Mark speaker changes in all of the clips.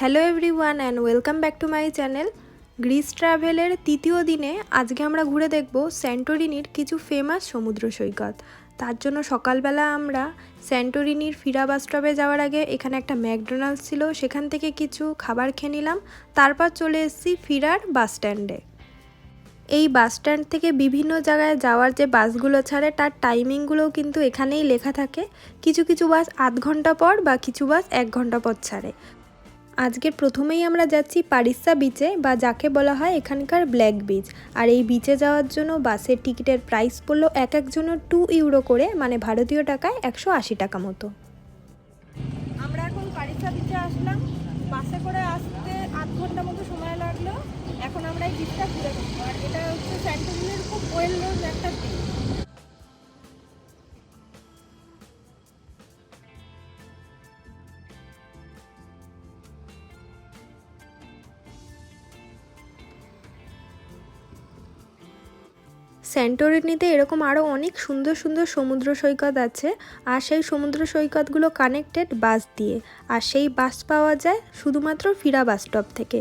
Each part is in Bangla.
Speaker 1: Hello everyone and welcome back to my channel Greece ট্রাভেলের তৃতীয় দিনে আজকে আমরা ঘুরে দেখব স্যান্টোরিনির কিছু ফেমাস সমুদ্র সৈকত। তার জন্য সকালবেলা আমরা স্যান্টোরিনির ফিরা বাস স্টপে যাওয়ার আগে এখানে একটা ম্যাকডোনাল্ডস ছিল, সেখান থেকে কিছু খাবার খেয়ে নিলাম, তারপর চলে এসেছি ফিরার বাস স্ট্যান্ডে এই বাস স্ট্যান্ড থেকে বিভিন্ন জায়গায় যাওয়ার যে বাসগুলো ছাড়ে, তার টাইমিংগুলোও কিন্তু এখানেই লেখা থাকে। কিছু কিছু বাস আধ ঘণ্টা পর বা কিছু বাস এক ঘণ্টা পর ছাড়ে। আজকের প্রথমেই আমরা যাচ্ছি পারিসা বিচে বা যাকে বলা হয় এখানকার ব্ল্যাক বিচ আর এই বিচে যাওয়ার জন্য বাসের টিকিটের প্রাইস পড়ল এক একজনের টু ইউরো করে মানে ভারতীয় টাকায় একশো আশি টাকা মতো।
Speaker 2: আমরা এখন পারিসা বিচে আসলাম। বাসে করে আসতে আধ ঘণ্টা মতো সময় লাগল। এখন আমরা এই বিচটা ঘুরে আর এটা হচ্ছে স্যান্টোরিনের খুব ওয়েল নোন একটা বিচ
Speaker 1: স্যান্টোরিনিতে এরকম আরও অনেক সুন্দর সুন্দর সমুদ্র সৈকত আছে, আর সেই সমুদ্র সৈকতগুলো কানেক্টেড বাস দিয়ে। আর সেই বাস পাওয়া যায় শুধুমাত্র ফিরা বাস স্টপ থেকে।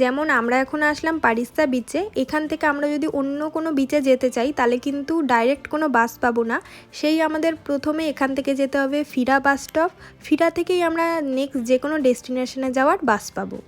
Speaker 1: যেমন আমরা এখন আসলাম পারিস্তা বিচে এখান থেকে আমরা যদি অন্য কোনো বিচে যেতে চাই, তাহলে কিন্তু ডাইরেক্ট কোনো বাস পাবো না। সেই আমাদের প্রথমে এখান থেকে যেতে হবে ফিরা বাস স্টপ ফিরা থেকেই আমরা নেক্সট যে কোনো ডেস্টিনেশনে যাওয়ার বাস পাবো।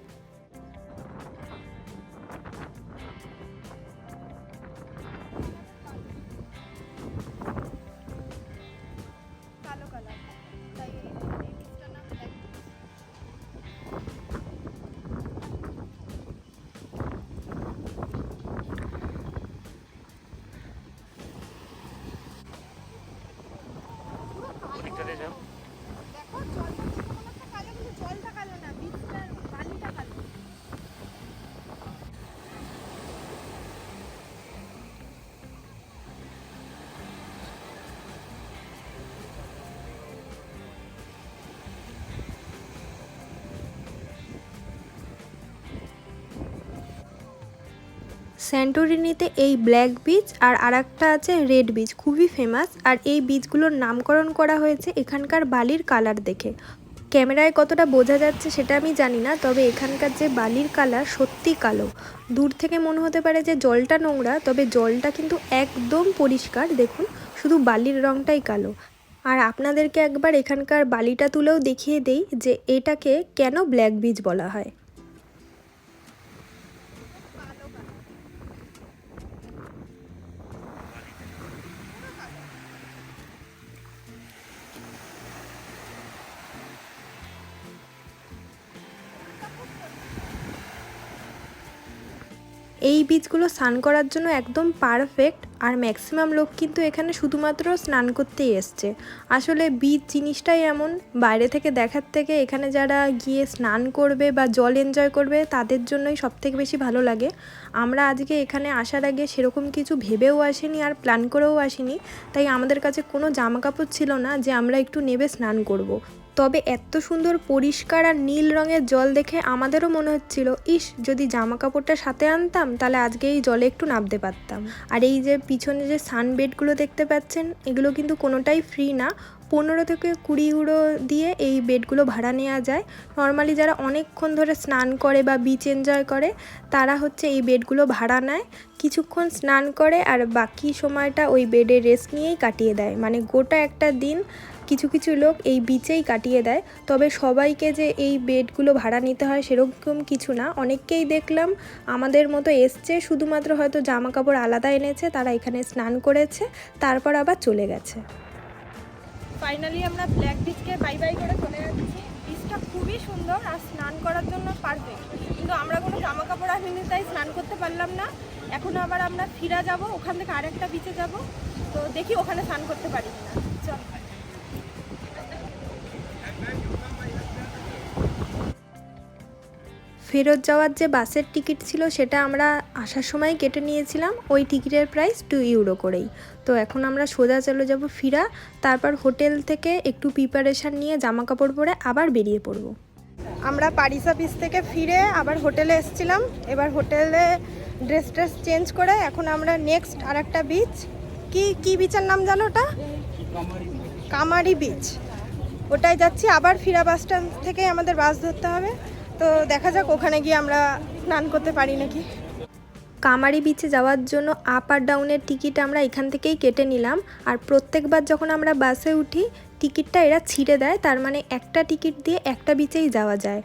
Speaker 1: স্যান্টোরিনিতে এই ব্ল্যাক বিচ আর আরেকটা আছে রেড বিচ খুবই ফেমাস আর এই বিচগুলোর নামকরণ করা হয়েছে এখানকার বালির কালার দেখে। ক্যামেরায় কতটা বোঝা যাচ্ছে সেটা আমি জানি না, তবে এখানকার যে বালির কালার সত্যি কালো। দূর থেকে মনে হতে পারে যে জলটা নোংরা, তবে জলটা কিন্তু একদম পরিষ্কার। দেখুন, শুধু বালির রঙটাই কালো। আর আপনাদেরকে একবার এখানকার বালিটা তুলেও দেখিয়ে দেই যে এটাকে কেন ব্ল্যাক বিচ বলা হয়। এই বীজগুলো স্নান করার জন্য একদম পারফেক্ট আর ম্যাক্সিমাম লোক কিন্তু এখানে শুধুমাত্র স্নান করতেই এসছে। আসলে বীজ জিনিসটাই এমন, বাইরে থেকে দেখার থেকে এখানে যারা গিয়ে স্নান করবে বা জল এনজয় করবে, তাদের জন্যই সবথেকে বেশি ভালো লাগে। আমরা আজকে এখানে আসার আগে সেরকম কিছু ভেবেও আসিনি আর প্ল্যান করেও আসিনি। তাই আমাদের কাছে কোনো জামা কাপড় ছিল না যে আমরা একটু নেবে স্নান করব। তবে এত সুন্দর পরিষ্কার আর নীল রঙের জল দেখে আমাদেরও মনে হচ্ছিল, ইস, যদি জামা কাপড়টা সাথে আনতাম, তাহলে আজকে এই জলে একটু নামতে পারতাম। আর এই যে পিছনে যে সানবেডগুলো দেখতে পাচ্ছেন, এগুলো কিন্তু কোনোটাই ফ্রি না। পনেরো থেকে কুড়ি ইউরো দিয়ে এই বেডগুলো ভাড়া নেওয়া যায়। নর্মালি যারা অনেকক্ষণ ধরে স্নান করে বা বিচ এনজয় করে, তারা হচ্ছে এই বেডগুলো ভাড়া নেয়। কিছুক্ষণ স্নান করে আর বাকি সময়টা ওই বেডে রেস্ট নিয়েই কাটিয়ে দেয়। মানে গোটা একটা দিন কিছু কিছু লোক এই বিচেই কাটিয়ে দেয়। তবে সবাইকে যে এই বেডগুলো ভাড়া নিতে হয় সেরকম কিছু না। অনেককেই দেখলাম আমাদের মতো এসছে, শুধুমাত্র হয়তো জামা কাপড় আলাদা এনেছে, তারা এখানে স্নান করেছে, তারপর আবার চলে গেছে।
Speaker 2: ফাইনালি আমরা ব্ল্যাক বিচকে বাই বাই করে চলে যাচ্ছি। বিচটা খুবই সুন্দর আর স্নান করার জন্য পারফেক্ট কিন্তু আমরা কোনো জামা কাপড় আসিনি তাই স্নান করতে পারলাম না। এখন আবার আমরা ফিরা যাব, ওখান থেকে আরেকটা বিচে যাব। তো দেখি ওখানে স্নান করতে পারি কিনা। চল।
Speaker 1: ফেরত যাওয়ার যে বাসের টিকিট ছিল সেটা আমরা আসার সময় কেটে নিয়েছিলাম। ওই টিকিটের প্রাইস টু ইউরো করেই। তো এখন আমরা সোজা চলে যাব ফিরা তারপর হোটেল থেকে একটু প্রিপারেশান নিয়ে জামা কাপড় পরে আবার বেরিয়ে পড়ব।
Speaker 2: আমরা পারিসা বিচ থেকে ফিরে আবার হোটেলে এসেছিলাম। এবার হোটেলে ড্রেস ট্রেস চেঞ্জ করে এখন আমরা নেক্সট আর একটা বিচ কি কি বিচের নাম জানো ওটা? কামারি বিচ ওটাই যাচ্ছি আবার ফিরা বাস স্ট্যান্ড থেকে আমাদের বাস ধরতে হবে। তো দেখা যাক, ওখানে গিয়ে আমরা স্নান করতে পারি নাকি।
Speaker 1: কামারি বিচে যাওয়ার জন্য আপ আর ডাউনের টিকিট আমরা এখান থেকেই কেটে নিলাম। আর প্রত্যেকবার যখন আমরা বাসে উঠি টিকিটটা এরা ছিঁড়ে দেয়, তার মানে একটা টিকিট দিয়ে একটা বিচেই যাওয়া যায়।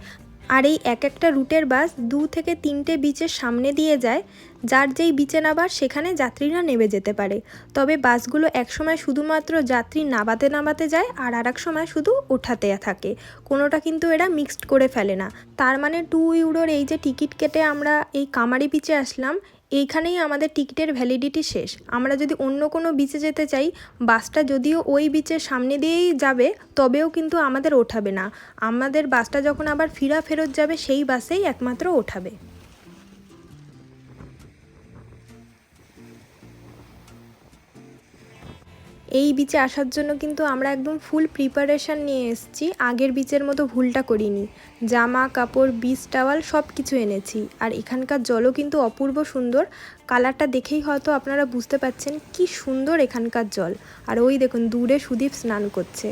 Speaker 1: আর এই এক একটা রুটের বাস দু থেকে তিনটে বিচের সামনে দিয়ে যায়। যার যেই বিচে নাবার সেখানে যাত্রীরা নেমে যেতে পারে। তবে বাসগুলো একসময় শুধুমাত্র যাত্রী নামাতে নামাতে যায় আর আর সময় শুধু ওঠাতে থাকে। কোনোটা কিন্তু এরা মিক্সড করে ফেলে না। তার মানে টু ইউরোর এই যে টিকিট কেটে আমরা এই কামারি বিচে আসলাম, এইখানেই আমাদের টিকিটের ভ্যালিডিটি শেষ। আমরা যদি অন্য কোনো বিচে যেতে চাই, বাসটা যদিও ওই বিচের সামনে দিয়েই যাবে, তবেও কিন্তু আমাদের ওঠাবে না। আমাদের বাসটা যখন আবার ফিরা ফেরত যাবে, সেই বাসেই একমাত্র ওঠাবে। এই বিচে আসার জন্য কিন্তু আমরা একদম ফুল প্রিপারেশান নিয়ে এসেছি। আগের বিচের মতো ভুলটা করিনি। জামা, কাপড় বিচ টাওয়াল সব কিছু এনেছি। আর এখানকার জলও কিন্তু অপূর্ব সুন্দর। কালারটা দেখেই হয়তো আপনারা বুঝতে পাচ্ছেন কি সুন্দর এখানকার জল। আর ওই দেখুন, দূরে সুদীপ স্নান করছে।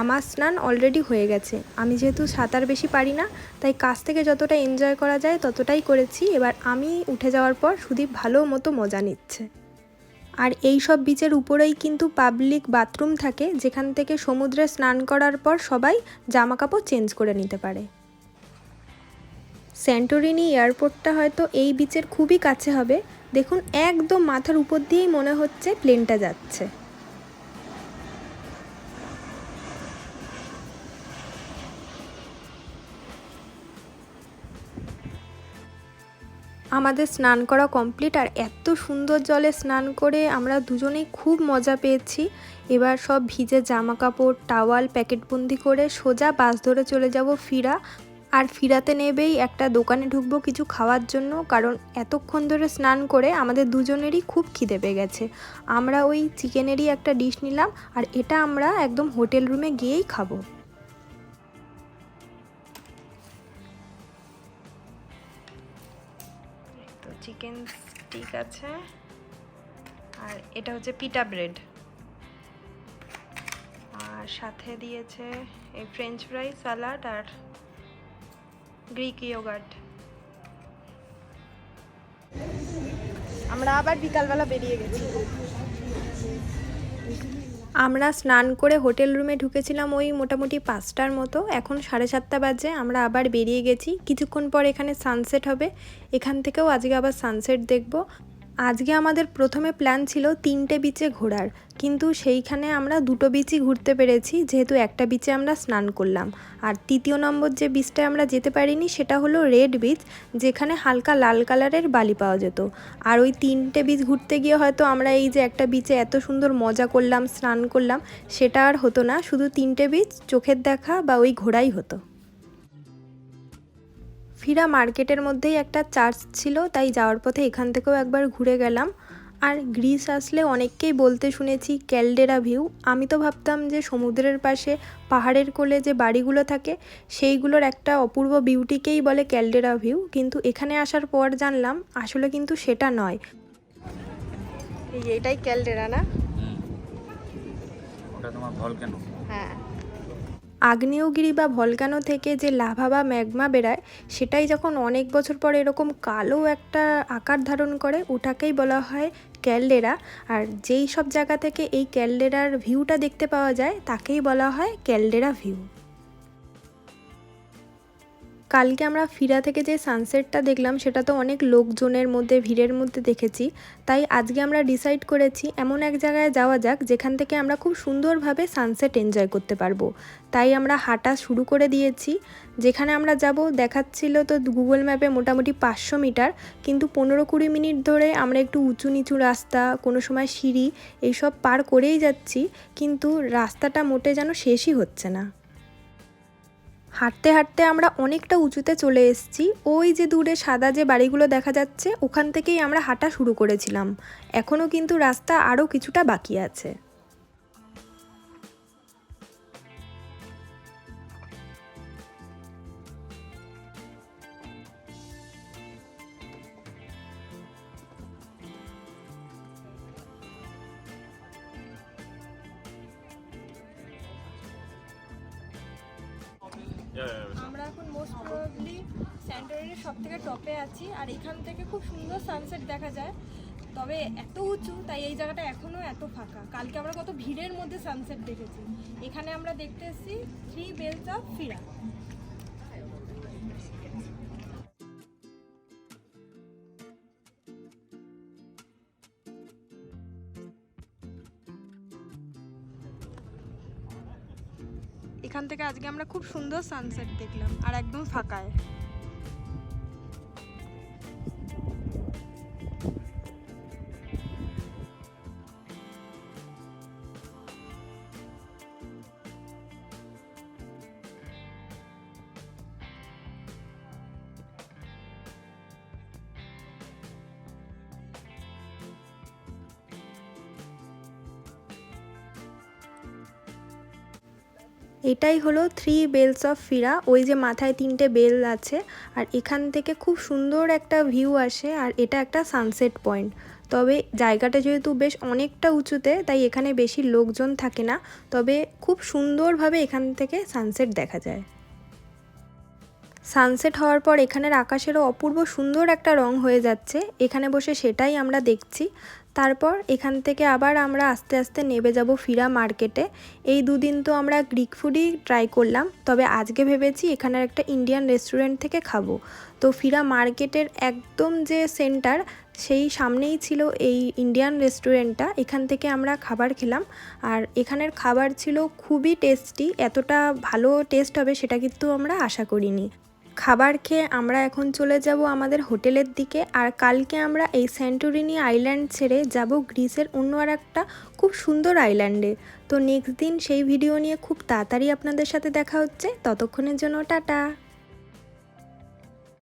Speaker 1: আমার স্নান অলরেডি হয়ে গেছে। আমি যেহেতু সাঁতার বেশি পারি না, তাই কাছ থেকে যতটা এনজয় করা যায় ততটাই করেছি। এবার আমি উঠে যাওয়ার পর সুদীপ ভালো মতো মজা নিচ্ছে। আর এই সব বিচের উপরেই কিন্তু পাবলিক বাথরুম থাকে, যেখান থেকে সমুদ্রে স্নান করার পর সবাই জামা কাপড় চেঞ্জ করে নিতে পারে। স্যান্টোরিনি এয়ারপোর্টটা হয়তো এই বিচের খুবই কাছে হবে। দেখুন, একদম মাথার উপর দিয়েই মনে হচ্ছে প্লেনটা যাচ্ছে। আমাদের স্নান করা কমপ্লিট আর এত সুন্দর জলে স্নান করে আমরা দুজনেই খুব মজা পেয়েছি। এবার সব ভিজে জামা কাপড় টাওয়াল প্যাকেটবন্দি করে সোজা বাস ধরে চলে যাব ফিরা। আর ফিরাতে নেবেই একটা দোকানে ঢুকবো কিছু খাওয়ার জন্য, কারণ এতক্ষণ ধরে স্নান করে আমাদের দুজনেরই খুব খিদে পেয়ে গেছে। আমরা ওই চিকেনেরই একটা ডিশ নিলাম আর এটা আমরা একদম হোটেল রুমে গিয়েই খাব। চিকেন স্টিক আছে। আর এটা হচ্ছে পিটা ব্রেড আর সাথে দিয়েছে এই ফ্রেঞ্চ ফ্রাই স্যালাড আর গ্রিক ইয়োগার্ট
Speaker 2: আমরা আবার বিকালবেলা বেরিয়ে গেছি।
Speaker 1: আমরা স্নান করে হোটেল রুমে ঢুকেছিলাম ওই মোটামুটি পাঁচটার মতো। এখন সাড়ে সাতটা বাজে, আমরা আবার বেরিয়ে গেছি। কিছুক্ষণ পর এখানে সানসেট হবে। এখান থেকেও আজকে আবার সানসেট দেখব। আজকে আমাদের প্রথমে প্ল্যান ছিল তিনটে বিচে ঘোরার, কিন্তু সেইখানে আমরা দুটো বিচই ঘুরতে পেরেছি, যেহেতু একটা বিচে আমরা স্নান করলাম। আর তৃতীয় নম্বর যে বিচটায় আমরা যেতে পারিনি সেটা হলো রেড বিচ যেখানে হালকা লাল কালারের বালি পাওয়া যেত। আর ওই তিনটে বিচ ঘুরতে গিয়ে হয়তো আমরা এই যে একটা বিচে এত সুন্দর মজা করলাম, স্নান করলাম, সেটা আর হতো না, শুধু তিনটে বিচ চোখের দেখা বা ওই ঘোরাই হতো। ফিরা মার্কেটের মধ্যেই একটা চার্চ ছিল তাই যাওয়ার পথে এখান থেকেও একবার ঘুরে গেলাম। আর গ্রিস আসলে অনেককেই বলতে শুনেছি ক্যালডেরা ভিউ। আমি তো ভাবতাম যে সমুদ্রের পাশে পাহাড়ের কোলে যে বাড়িগুলো থাকে সেইগুলোর একটা অপূর্ব বিউটিকেই বলে ক্যালডেরা ভিউ। কিন্তু এখানে আসার পর জানলাম আসলে কিন্তু সেটা নয়।
Speaker 2: এই এটাই ক্যালডেরা না?
Speaker 3: ওটা তোমার ভলকেনো।
Speaker 2: হ্যাঁ।
Speaker 1: আগ্নেয়গিরি বা ভলকানো থেকে যে লাভা বা ম্যাগমা বেরায়, সেটাই যখন অনেক বছর পর এরকম কালো একটা আকার ধারণ করে, ওটাকেই বলা হয় ক্যালডেরা। আর যেই সব জায়গা থেকে এই ক্যালডেরার ভিউটা দেখতে পাওয়া যায়, তাকেই বলা হয় ক্যালডেরা ভিউ। কালকে আমরা ফিরা থেকে যে সানসেটটা দেখলাম, সেটা তো অনেক লোকজনের মধ্যে, ভিড়ের মধ্যে দেখেছি। তাই আজকে আমরা ডিসাইড করেছি, এমন এক জায়গায় যাওয়া যাক, যেখান থেকে আমরা খুব সুন্দরভাবে সানসেট এনজয় করতে পারব। তাই আমরা হাঁটা শুরু করে দিয়েছি। যেখানে আমরা যাব, দেখাচ্ছিল তো গুগল ম্যাপে মোটামুটি পাঁচশো মিটার, কিন্তু পনেরো কুড়ি মিনিট ধরে আমরা একটু উঁচু নিচু রাস্তা, কোনো সময় সিঁড়ি, এইসব পার করেই যাচ্ছি, কিন্তু রাস্তাটা মোটে যেন শেষই হচ্ছে না। হাঁটতে হাঁটতে আমরা অনেকটা উঁচুতে চলে এসেছি। ওই যে দূরে সাদা যে বাড়িগুলো দেখা যাচ্ছে, ওখান থেকেই আমরা হাঁটা শুরু করেছিলাম। এখনও কিন্তু রাস্তা আরও কিছুটা বাকি আছে।
Speaker 2: আমরা এখন মোস্ট প্রবাবলি স্যান্টোরিনির সব থেকে টপে আছি, আর এখান থেকে খুব সুন্দর সানসেট দেখা যায়। তবে এত উঁচু, তাই এই জায়গাটা এখনও এত ফাঁকা। কালকে আমরা কত ভিড়ের মধ্যে সানসেট দেখেছি। এখানে আমরা দেখতে এসেছি থ্রি বেলস অফ ফিরা থেকে আজকে আমরা খুব সুন্দর সানসেট দেখলাম আর একদম ফাঁকায়।
Speaker 1: এটাই হলো থ্রি বেলস অফ ফিরা ওই যে মাথায় তিনটে বেল আছে, আর এখান থেকে খুব সুন্দর একটা ভিউ আসে, আর এটা একটা সানসেট পয়েন্ট তবে জায়গাটা যেহেতু বেশ অনেকটা উঁচুতে, তাই এখানে বেশি লোকজন থাকে না, তবে খুব সুন্দরভাবে এখান থেকে সানসেট দেখা যায়। সানসেট হওয়ার পর এখানের আকাশেরও অপূর্ব সুন্দর একটা রং হয়ে যাচ্ছে, এখানে বসে সেটাই আমরা দেখছি। তারপর এখান থেকে আবার আমরা আস্তে আস্তে নেবে যাব ফিরা মার্কেটে। এই দুদিন তো আমরা গ্রিক ফুডই ট্রাই করলাম, তবে আজকে ভেবেছি এখানের একটা ইন্ডিয়ান রেস্টুরেন্ট থেকে খাব। তো ফিরা মার্কেটের একদম যে সেন্টার সেই সামনেই ছিল এই ইন্ডিয়ান রেস্টুরেন্টটা এখান থেকে আমরা খাবার খেলাম, আর এখানের খাবার ছিল খুবই টেস্টি এতটা ভালো টেস্ট হবে সেটা কিন্তু আমরা আশা করিনি। খাবার খেয়ে আমরা এখন চলে যাব আমাদের হোটেলের দিকে আর কালকে আমরা এই স্যান্টোরিনি আইল্যান্ড ছেড়ে যাব গ্রিসের অন্য আর একটা খুব সুন্দর আইল্যান্ডে। তো নেক্সট দিন সেই ভিডিও নিয়ে খুব তাড়াতাড়ি আপনাদের সাথে দেখা হচ্ছে। ততক্ষণের জন্য টাটা।